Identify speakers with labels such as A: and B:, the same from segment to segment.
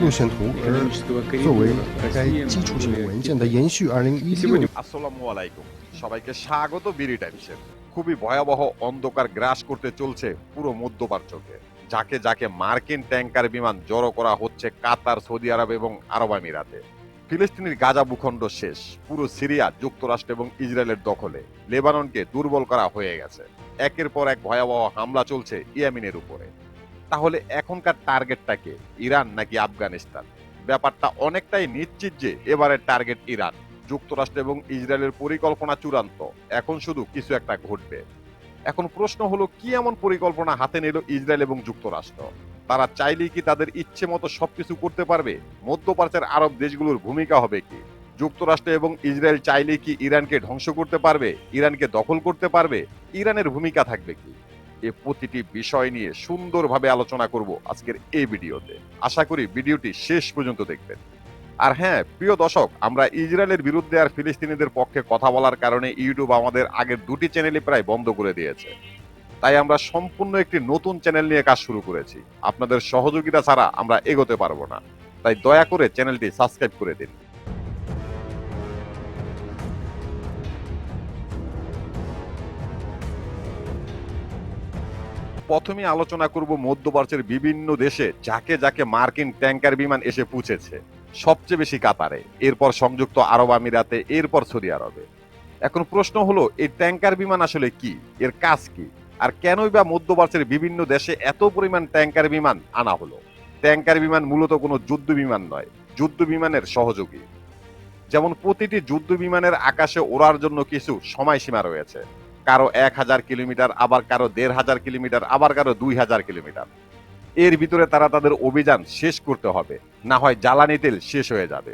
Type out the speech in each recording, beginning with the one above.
A: 路线图，而作为该基础性文件的延续，二零一六年。
B: আসসালামু আলাইকুম সবাইকে স্বাগত বিডি টাইমসের খুবই ভয়াবহ অন্ধকার গ্রাস করতে চলছে পুরো মধ্যপ্রাচ্যকে যাকে যাকে মার্কিন ট্যাঙ্কার বিমান জড়ো করা হচ্ছে কাতার সৌদি আরব এবং আরব আমিরাতে ফিলিস্তিনের গাজা ভূখণ্ড শেষ পুরো সিরিয়া যুক্তরাষ্ট্র এবং ইসরায়েলের দখলে লেবাননকে দুর্বল করা হয়ে গেছে একের পর এক ভয়াবহ হামলা চলছে ইয়ামিনের উপরে তাহলে এখনকার টার্গেটটা কে? ইরান নাকি আফগানিস্তান? ব্যাপারটা অনেকটাই নিশ্চিত যে এবারের টার্গেট ইরান, যুক্তরাষ্ট্র এবং ইসরায়েলের পরিকল্পনা চূড়ান্ত। এখন শুধু কিছু একটা ঘটবে। এখন প্রশ্ন হলো, কি এমন পরিকল্পনা হাতে নিল ইসরায়েল এবং যুক্তরাষ্ট্র? তারা চাইলেই কি তাদের ইচ্ছে মতো সবকিছু করতে পারবে? মধ্যপ্রাচ্যের আরব দেশগুলোর ভূমিকা হবে কি? যুক্তরাষ্ট্র এবং ইসরায়েল চাইলেই কি ইরানকে ধ্বংস করতে পারবে? ইরানকে দখল করতে পারবে? ইরানের ভূমিকা থাকবে কি? এ প্রতিটি বিষয় নিয়ে সুন্দরভাবে আলোচনা করব আজকের এই ভিডিওতে। আশা করি ভিডিওটি শেষ পর্যন্ত দেখবেন। আর হ্যাঁ প্রিয় দর্শক, আমরা ইসরায়েলের বিরুদ্ধে আর ফিলিস্তিনিদের পক্ষে কথা বলার কারণে ইউটিউব আমাদের আগের দুটি চ্যানেলই প্রায় বন্ধ করে দিয়েছে। তাই আমরা সম্পূর্ণ একটি নতুন চ্যানেল নিয়ে কাজ শুরু করেছি। আপনাদের সহযোগিতা ছাড়া আমরা এগোতে পারব না। তাই দয়া করে চ্যানেলটি সাবস্ক্রাইব করে দিন। প্রথমে আলোচনা করব মধ্যপ্রাচ্যের বিভিন্ন দেশে যাকে যাকে মার্কিন ট্যাঙ্কার বিমান এসে পৌঁছেছে, সবচেয়ে বেশি কাতারে, এরপর সংযুক্ত আরব আমিরাতে, এরপর সৌদি আরবে। এখন প্রশ্ন হলো, এই ট্যাঙ্কার বিমান আসলে কি? এর কাজ কি? আর কেনই বা মধ্যপ্রাচ্যের বিভিন্ন দেশে এত পরিমাণ ট্যাঙ্কার বিমান আনা হলো? ট্যাঙ্কার বিমান মূলত কোনো যুদ্ধ বিমান নয়, যুদ্ধ বিমানের সহযোগী। যেমন প্রতিটি যুদ্ধ বিমানের আকাশে ওড়ার জন্য কিছু সময়সীমা রয়েছে। কারও এক হাজার কিলোমিটার, আবার কারও দেড় হাজার কিলোমিটার, আবার কারও দুই হাজার কিলোমিটার। এর ভিতরে তারা তাদের অভিযান শেষ করতে হবে, না হয় জ্বালানি তেল শেষ হয়ে যাবে।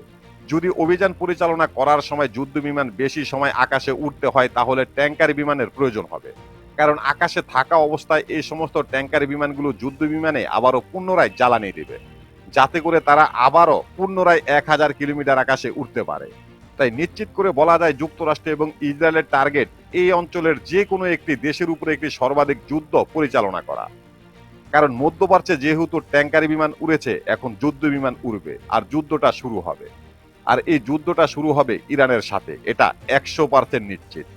B: যদি অভিযান পরিচালনা করার সময় যুদ্ধ বিমান বেশি সময় আকাশে উঠতে হয়, তাহলে ট্যাঙ্কার বিমানের প্রয়োজন হবে। কারণ আকাশে থাকা অবস্থায় এই সমস্ত ট্যাঙ্কার বিমানগুলো যুদ্ধ বিমানে আবারও পুনরায় জ্বালানি দেবে। যাতে করে তারা আবারও পুনরায় এক হাজার কিলোমিটার আকাশে উঠতে পারে। তাই নিশ্চিত করে বলা যায় যুক্তরাষ্ট্র এবং ইসরায়েলের টার্গেট এই অঞ্চলের যে কোনো একটি দেশের উপরে একটি সর্বাধিক যুদ্ধ পরিচালনা করা। কারণ মধ্যপ্রাচ্যে যেহেতু ট্যাঙ্কারি বিমান উড়েছে এখন যুদ্ধ বিমান উড়বে আর যুদ্ধটা শুরু হবে। আর এই যুদ্ধটা শুরু হবে ইরানের সাথে এটা একশো পার্সেন্ট নিশ্চিত.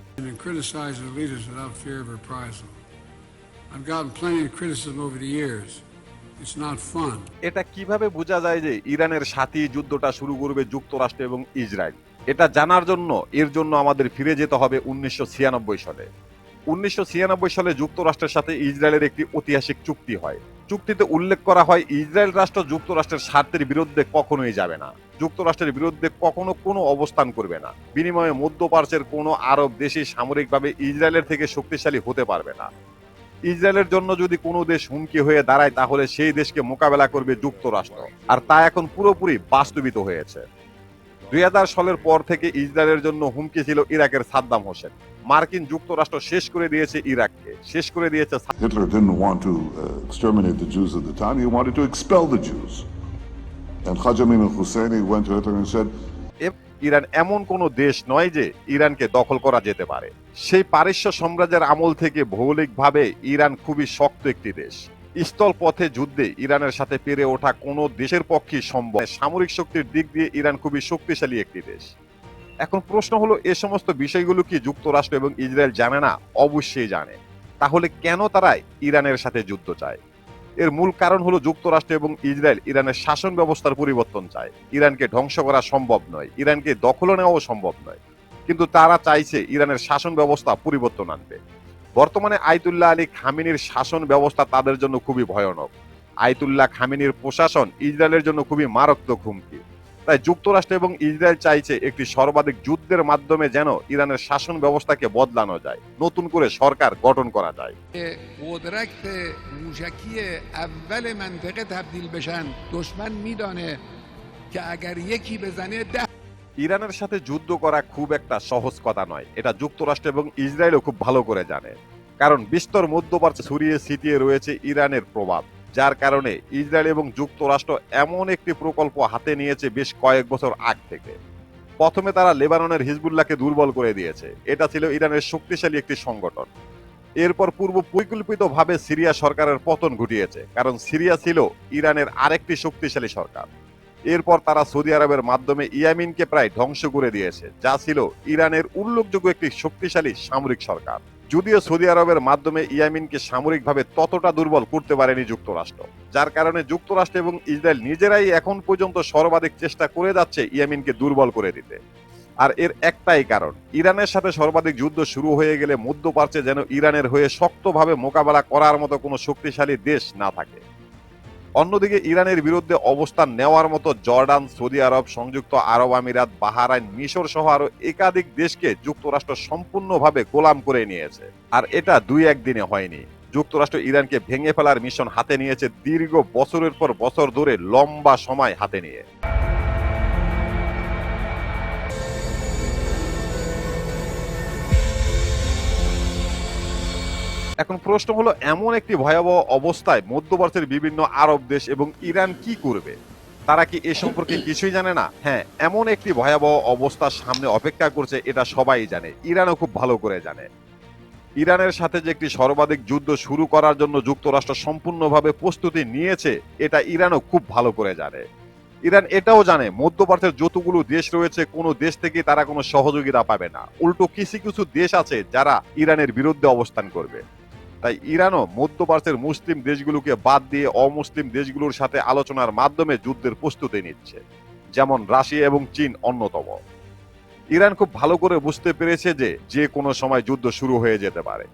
B: এটা কীভাবে বোঝা যায় যে ইরানের সাথে যুদ্ধটা শুরু করবে যুক্তরাষ্ট্র এবং ইসরায়েল? এটা জানার জন্য, এর জন্য আমাদের ফিরে যেতে হবে উনিশশো ছিয়ানব্বই সালে। উনিশশো ছিয়ানব্বই সালে যুক্তরাষ্ট্রের সাথে ইসরায়েলের একটি ঐতিহাসিক চুক্তি হয়। চুক্তিতে উল্লেখ করা হয়, ইসরায়েল রাষ্ট্র যুক্তরাষ্ট্রের স্বার্থের বিরুদ্ধে কখনোই যাবে না। যুক্তরাষ্ট্রের বিরুদ্ধে কখনো কোনো অবস্থান করবে না। বিনিময়ে মধ্যপ্রাচ্যের কোনো আরব দেশই সামরিকভাবে ইসরায়েলের থেকে শক্তিশালী হতে পারবে না। ইসরায়েলের জন্য যদি কোনো দেশ হুমকি হয়ে দাঁড়ায়, তাহলে সেই দেশকে মোকাবেলা করবে যুক্তরাষ্ট্র। আর তা এখন পুরোপুরি বাস্তবিত হয়েছে। দুই হাজার সালের পর থেকে ইসরায়েলের জন্য হুমকি ছিল ইরাকের সাদ্দাম হোসেন। মার্কিন যুক্তরাষ্ট্র শেষ করে দিয়েছে ইরাককে। শেষ করে দিয়েছে
C: Hitler didn't want to uh, exterminate the Jews at the time, he wanted to expel the Jews. And Khaja Amin al Husseini went to Hitler and said,
B: Iran এমন কোন দেশ নয় যে ইরানকে দখল করা যেতে পারে। সেই পারস্য সাম্রাজ্যের আমল থেকে ভৌগোলিকভাবে ইরান খুবই শক্ত একটি দেশ। স্থল পথে যুদ্ধে ইরানের সাথে পেরে ওঠা কোনো দেশের পক্ষে সম্ভব। সামরিক শক্তির দিক দিয়ে ইরান খুবই শক্তিশালী একটি দেশ। এখন প্রশ্ন হলো, এ সমস্ত বিষয়গুলো কি যুক্তরাষ্ট্র এবং ইসরায়েল জানে না? অবশ্যই জানে। তাহলে কেন তারা ইরানের সাথে যুদ্ধ চায়? এর মূল কারণ হলো, যুক্তরাষ্ট্র এবং ইসরায়েল ইরানের শাসন ব্যবস্থার পরিবর্তন চায়। ইরানকে ধ্বংস করা সম্ভব নয়। ইরানকে দখল নেওয়াও সম্ভব নয়। কিন্তু তারা চাইছে ইরানের শাসন ব্যবস্থা পরিবর্তন আনবে বর্তমানে আইতুল্লাহ আলী খামিনির শাসন ব্যবস্থা তাদের জন্য খুবই ভয়ানক আইতুল্লাহ খামিনির প্রশাসন ইসরায়েলের জন্য খুবই মারাত্মক হুমকি তাই যুক্তরাষ্ট্র এবং ইসরায়েল চাইছে একটি সর্বাধিক যুদ্ধের মাধ্যমে যেন ইরানের শাসন ব্যবস্থাকে বদলানো যায় নতুন করে সরকার গঠন করা যায়
D: قدرت موشکی اول منطقه تبدیل بشن دشمن میدانه که اگر یکی بزنه ده
B: ইরানের সাথে যুদ্ধ করা খুব একটা সহজ কথা নয়। এটা যুক্তরাষ্ট্র এবং ইসরায়েলও খুব ভালো করে জানে। কারণ বিস্তর মধ্যপ্রাচ্যে ছড়িয়ে ছিটিয়ে রয়েছে ইরানের প্রভাব, যার কারণে ইসরায়েল এবং যুক্তরাষ্ট্র এমন একটি প্রকল্প হাতে নিয়েছে বেশ কয়েক বছর আগ থেকে। প্রথমে তারা লেবাননের হিজবুল্লাহকে দুর্বল করে দিয়েছে। এটা ছিল ইরানের শক্তিশালী একটি সংগঠন। এরপর পূর্ব পরিকল্পিতভাবে সিরিয়া সরকারের পতন ঘটিয়েছে, কারণ সিরিয়া ছিল ইরানের আরেকটি শক্তিশালী সরকার। এরপর তারা সৌদি আরবের মাধ্যমে ইয়ামিনকে প্রায় ধ্বংস করে দিয়েছে, যা ছিল ইরানের উল্লেখযোগ্য একটি শক্তিশালী সামরিক সরকার। যদিও সৌদি আরবের মাধ্যমে ইয়ামিনকে সামরিকভাবে ততটা দুর্বল করতে পারেনি যুক্তরাষ্ট্র, যার কারণে যুক্তরাষ্ট্র এবং ইসরায়েল নিজেরাই এখন পর্যন্ত সর্বাধিক চেষ্টা করে যাচ্ছে ইয়ামিনকে দুর্বল করে দিতে। আর এর একটাই কারণ, ইরানের সাথে সর্বাধিক যুদ্ধ শুরু হয়ে গেলে মধ্যপ্রাচ্যে যেন ইরানের হয়ে শক্তভাবে মোকাবেলা করার মতো কোনো শক্তিশালী দেশ না থাকে। অন্যদিকে ইরানের বিরুদ্ধে অবস্থান নেওয়ার মতো জর্ডান, সৌদি আরব, সংযুক্ত আরব আমিরাত, বাহারাইন, মিশর সহ আরও একাধিক দেশকে যুক্তরাষ্ট্র সম্পূর্ণভাবে গোলাম করে নিয়েছে। আর এটা দুই একদিনে হয়নি। যুক্তরাষ্ট্র ইরানকে ভেঙে ফেলার মিশন হাতে নিয়েছে দীর্ঘ বছরের পর বছর ধরে লম্বা সময় হাতে নিয়ে। এখন প্রশ্ন হলো, এমন একটি ভয়াবহ অবস্থায় মধ্যপ্রাচ্যের বিভিন্ন আরব দেশ এবং ইরান কি করবে? তারা কি এ সম্পর্কে কিছুই জানে না? হ্যাঁ এমন একটি ভয়াবহ অবস্থার সামনে অপেক্ষা করছে, এটা সবাই জানে। ইরানও খুব ভালো করে জানে। ইরানের সাথে যে একটি সর্বাধিক যুদ্ধ শুরু করার জন্য যুক্তরাষ্ট্র সম্পূর্ণভাবে প্রস্তুতি নিয়েছে, এটা ইরানও খুব ভালো করে জানে। ইরান এটাও জানে, মধ্যপ্রাচ্যের যতগুলো দেশ রয়েছে, কোনো দেশ থেকে তারা কোনো সহযোগিতা পাবে না। উল্টো কিছু কিছু দেশ আছে যারা ইরানের বিরুদ্ধে অবস্থান করবে। তাই ইরানও মধ্যপ্রাচ্যের মুসলিম দেশগুলোকে বাদ দিয়ে অমুসলিম দেশগুলোর সাথে আলোচনার মাধ্যমে যুদ্ধের প্রস্তুতি নিচ্ছে, যেমন রাশিয়া এবং চীন অন্যতম। ইরান খুব ভালো করে বুঝতে পেরেছে যে যে কোনো সময় যুদ্ধ শুরু হয়ে যেতে পারে।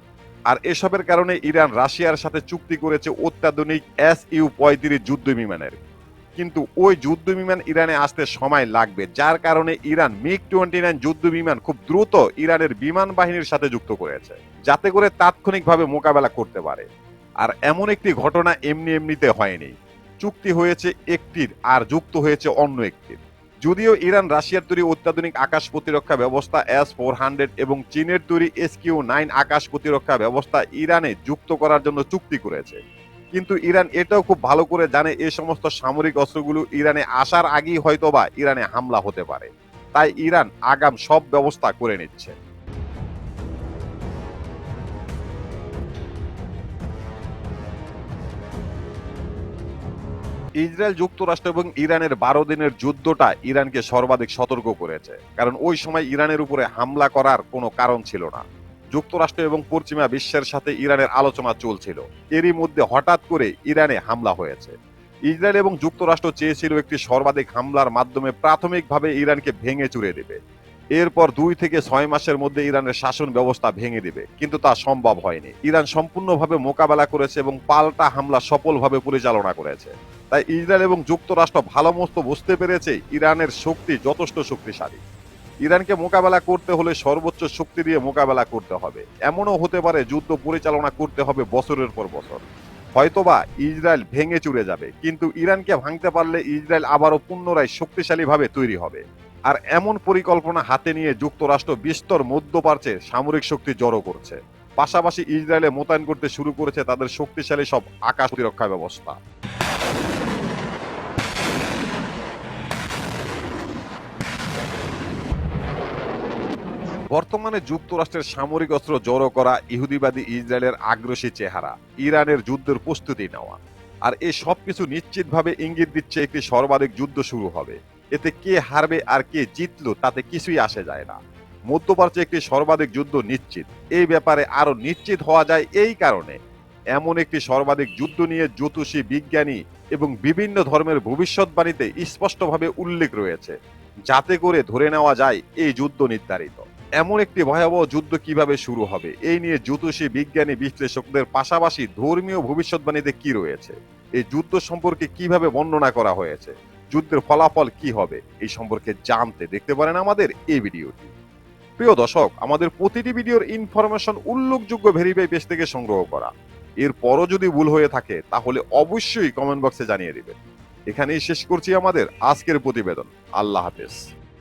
B: আর এসবের কারণে ইরান রাশিয়ার সাথে চুক্তি করেছে অত্যাধুনিক এস ইউ পঁয়ত্রিশ যুদ্ধ বিমানের কিন্তু ওই যুদ্ধ বিমান ইরানে আসতে সময় লাগবে, যার কারণে ইরান মিগ টোয়েন্টি নাইন যুদ্ধ বিমান খুব দ্রুত ইরানের বিমান বাহিনীর সাথে যুক্ত করেছে, যাতে করে তাৎক্ষণিকভাবে মোকাবেলা করতে পারে। আর এমন একটি ঘটনা এমনি এমনিতে হয়নি। চুক্তি হয়েছে একটির, আর যুক্ত হয়েছে অন্য একটির। যদিও ইরান রাশিয়ার তৈরি অত্যাধুনিক আকাশ প্রতিরক্ষা ব্যবস্থা এস ফোর হান্ড্রেড এবং চীনের তৈরি এস কিউ নাইন আকাশ প্রতিরক্ষা ব্যবস্থা ইরানে যুক্ত করার জন্য চুক্তি করেছে। কিন্তু ইরান এটাও খুব ভালো করে জানে এই সমস্ত সামরিক অস্ত্রগুলো ইরানে আসার আগেই হয়তো বা ইরানে হামলা হতে পারে। তাই ইরান আগাম সব ব্যবস্থা করে নিচ্ছে। ইসরায়েল যুক্তরাষ্ট্র এবং ইরানের বারো দিনের যুদ্ধটা ইরানকে সর্বাধিক সতর্ক করেছে। কারণ ওই সময় ইরানের উপরে হামলা করার কোনো কারণ ছিল না। যুক্তরাষ্ট্র এবং পশ্চিমা বিশ্বের সাথে ইরানের আলোচনা চলছিল। এরই মধ্যে হঠাৎ করে ইরানে হামলা হয়েছে। ইসরায়েল এবং যুক্তরাষ্ট্র চেয়েছিল একটি সর্বাধিক হামলার মাধ্যমে প্রাথমিকভাবে ইরানকে ভেঙে চুরে দেবে। এরপর দুই থেকে ছয় মাসের মধ্যে ইরানের শাসন ব্যবস্থা ভেঙে দেবে, কিন্তু তা সম্ভব হয়নি। ইরান সম্পূর্ণভাবে মোকাবেলা করেছে এবং পাল্টা হামলা সফলভাবে পরিচালনা করেছে। তাই ইসরায়েল এবং যুক্তরাষ্ট্র ভালো মস্ত বুঝতে পেরেছে ইরানের শক্তি যথেষ্ট শক্তিশালী। ইরানকে মোকাবেলা করতে হলে সর্বোচ্চ শক্তি দিয়ে মোকাবেলা করতে হবে। এমনও হতে পারে যুদ্ধ পরিচালনা করতে হবে বছরের পর বছর। হয়তোবা ইসরায়েল ভেঙে চুরে যাবে, কিন্তু ইরানকে ভাঙতে পারলে ইসরায়েল আবারও পুনরায় শক্তিশালীভাবে তৈরি হবে। আর এমন পরিকল্পনা হাতে নিয়ে যুক্তরাষ্ট্র বিস্তর মধ্যপ্রাচ্যে সামরিক শক্তি জড়ো করছে। পাশাপাশি ইসরায়েলে মোতায়েন করতে শুরু করেছে তাদের শক্তিশালী সব আকাশ প্রতিরক্ষা ব্যবস্থা। বর্তমানে যুক্তরাষ্ট্রের সামরিক অস্ত্র জড়ো করা ইহুদিবাদী ইসরায়েলের আগ্রাসী চেহারা, ইরানের যুদ্ধের প্রস্তুতি নেওয়া। আর এই সবকিছু নিশ্চিতভাবে ইঙ্গিত দিচ্ছে একটি সর্বাধিক যুদ্ধ শুরু হবে। এতে কে হারবে আর কে জিতলো তাতে কিছুই আসে যায় না। মধ্যপ্রাচ্যে একটি সর্বাধিক যুদ্ধ নিশ্চিত। এই ব্যাপারে আরও নিশ্চিত হওয়া যায় এই কারণে। এমন একটি সর্বাধিক যুদ্ধ নিয়ে জ্যোতিষী, বিজ্ঞানী এবং বিভিন্ন ধর্মের ভবিষ্যৎবাণীতে স্পষ্টভাবে উল্লেখ রয়েছে। যাতে করে ধরে নেওয়া যায় এই যুদ্ধ নির্ধারিত। এমন একটি ভয়াবহ যুদ্ধ কীভাবে শুরু হবে? এই নিয়ে জ্যোতিষী বিজ্ঞানী বিশ্লেষকদের পাশাপাশি ধর্মীয় ভবিষ্যৎবাণীতে কি রয়েছে? এই যুদ্ধ সম্পর্কে কীভাবে বর্ণনা করা হয়েছে? যুদ্ধের ফলাফল কি হবে? এই সম্পর্কে জানতে দেখতে পারেন আমাদের এই ভিডিওটি। প্রিয় দর্শক, আমাদের প্রতিটি ভিডিওর ইনফরমেশন উল্লেখযোগ্য ভেরিফাই পেজ থেকে সংগ্রহ করা। এরপরও যদি ভুল হয়ে থাকে, তাহলে অবশ্যই কমেন্ট বক্সে জানিয়ে দিবেন। এখানেই শেষ করছি আমাদের আজকের প্রতিবেদন। আল্লাহ হাফেজ।